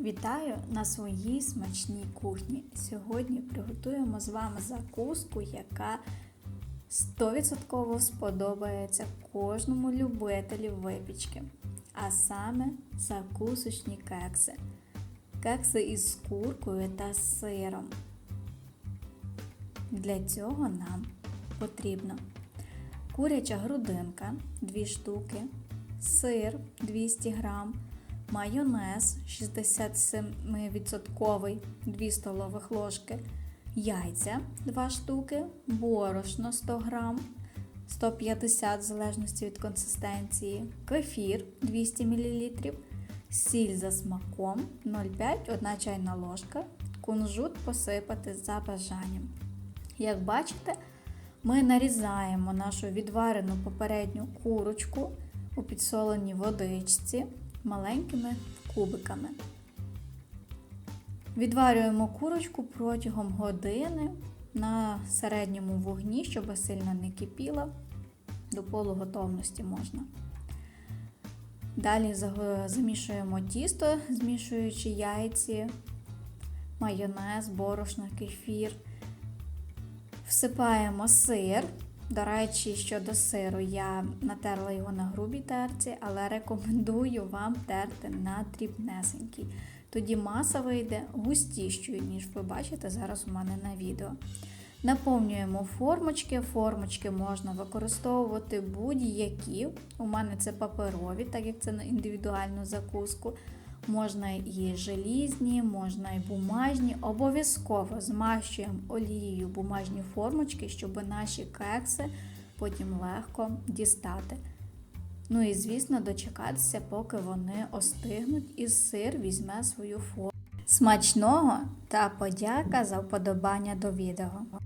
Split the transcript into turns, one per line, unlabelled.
Вітаю на своїй смачній кухні. Сьогодні приготуємо з вами закуску, яка 100% сподобається кожному любителю випічки. А саме закусочні кекси. Кекси із куркою та сиром. Для цього нам потрібно куряча грудинка 2 штуки, сир 200 грам, майонез 67% 2 столових ложки, яйця 2 штуки, борошно 100 грам, 150 в залежності від консистенції, кефір 200 мл, сіль за смаком 0,5 1 чайна ложка, кунжут посипати за бажанням. Як бачите, ми нарізаємо нашу відварену попередню курочку у підсоленій водичці маленькими кубиками. Відварюємо курочку протягом години на середньому вогні, щоб сильно не кипіла, до полуготовності можна. Далі замішуємо тісто, змішуючи яйці, майонез, борошно, кефір. Всипаємо сир. До речі, щодо сиру, я натерла його на грубій терці, але рекомендую вам терти на дрібнесенький. Тоді маса вийде густішою, ніж ви бачите зараз у мене на відео. Наповнюємо формочки. Формочки можна використовувати будь-які. У мене це паперові, так як це на індивідуальну закуску. Можна і желізні, можна і бумажні. Обов'язково змащуємо олією бумажні формочки, щоб наші кекси потім легко дістати. Ну і, звісно, дочекатися, поки вони остигнуть, і сир візьме свою форму. Смачного та подяка за вподобання до відео.